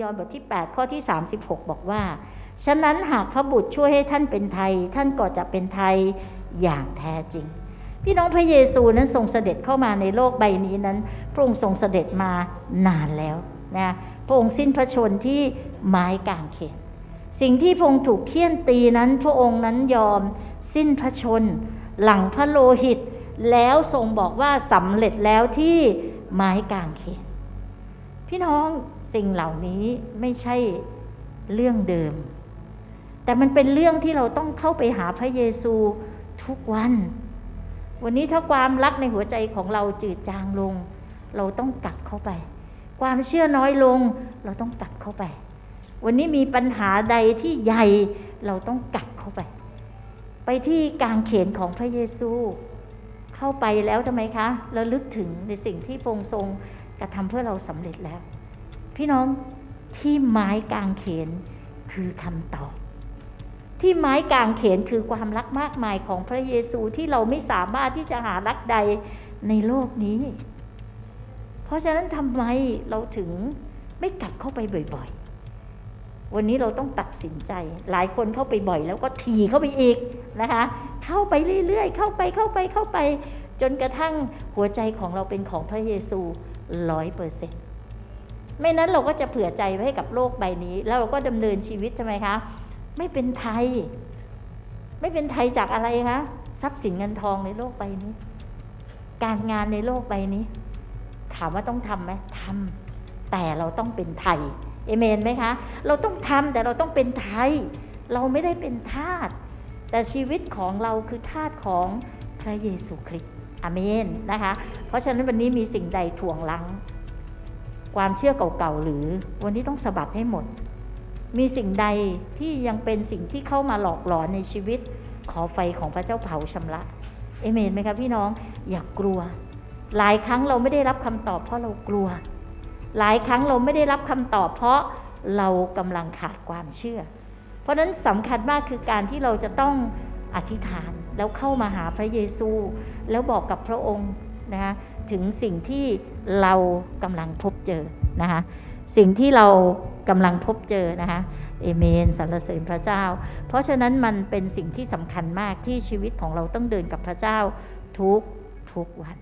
ยอห์นบทที่ 8 ข้อที่ 36 บอกว่า ฉะนั้นหากพระบุตรช่วยให้ท่านเป็นไทย ท่านก็จะเป็นไทยอย่างแท้จริง พี่น้องพระเยซูนั้นทรงเสด็จเข้ามาในโลกใบนี้นั้น พระองค์ทรงเสด็จมานานแล้วนะพระองค์สิ้นพระชนที่ไม้กางเขนสิ่งที่พระองค์ถูกเคี่ยนตีนั้น พระองค์นั้นยอมสิ้นพระชน หลังพระโลหิต แล้วทรงบอกว่าสำเร็จแล้วที่ไม้กางเขน พี่น้องสิ่งเหล่านี้ไม่ใช่เรื่องเดิม แต่มันเป็นเรื่องที่เราต้องเข้าไปหาพระเยซูทุกวัน วันนี้ถ้าความรักในหัวใจของเราจืดจางลง เราต้องกลับเข้าไป ความเชื่อน้อยลง เราต้องกลับเข้าไป วันนี้มีปัญหาใดที่ใหญ่เราต้องกลับเข้าไป ไปที่กางเขนของพระเยซู เข้าไปแล้วทำไมคะแล้วลึกถึงในสิ่งที่พระองค์ทรง กระทำเพื่อเราสำเร็จแล้ว พี่น้องที่ไม้กางเขนคือคำตอบ ที่ไม้กางเขนคือความรักมากมายของพระเยซูที่เราไม่สามารถที่จะหารักใดในโลกนี้ เพราะฉะนั้นทำไมเราถึงไม่กลับเข้าไปบ่อยๆ วันนี้เราต้องตัดสินใจ หลายคนเข้าไปบ่อยแล้วก็ทีเข้าไปอีกนะคะ เข้าไปเรื่อยๆ เข้าไปเข้าไปเข้าไป จนกระทั่งหัวใจของเราเป็นของพระเยซู ร้อยเปอร์เซ็นต์ไม่นั้นเราก็จะเผื่อใจไว้ให้กับโลกใบนี้ แล้วเราก็ดำเนินชีวิตทำไมคะ ไม่เป็นไทย ไม่เป็นไทยจากอะไรคะทรัพย์สินเงินทองในโลกใบนี้ การงานในโลกใบนี้ ถามว่าต้องทำไหมทำแต่เราต้องเป็นไทยเอเมนไหมคะ เราต้องทำแต่เราต้องเป็นไทย เราไม่ได้เป็นทาสแต่ชีวิตของเราคือทาสของพระเยซูคริสต์ อเมนนะคะ เพราะฉะนั้นวันนี้มีสิ่งใดถ่วงลัง ความเชื่อเก่าๆหรือวันนี้ต้องสะบัดให้หมด มีสิ่งใดที่ยังเป็นสิ่งที่เข้ามาหลอกหลอนในชีวิต ขอไฟของพระเจ้าเผาชำระเอเมนไหมคะพี่น้องอย่ากกลัว หลายครั้งเราไม่ได้รับคำตอบเพราะเรากลัว หลายครั้งเราไม่ได้รับคำตอบ เพราะเรากำลังขาดความเชื่อ เพราะนั้นสำคัญมากคือการที่เราจะต้องอธิษฐาน แล้วเข้ามาหาพระเยซู แล้วบอกกับพระองค์นะคะถึงสิ่งที่เรากำลังพบเจอนะคะสิ่งที่เรากำลังพบเจอนะคะเอเมนสรรเสริญพระเจ้า เพราะฉะนั้นมันเป็นสิ่งที่สำคัญมากที่ชีวิตของเราต้องเดินกับพระเจ้าทุกทุกวัน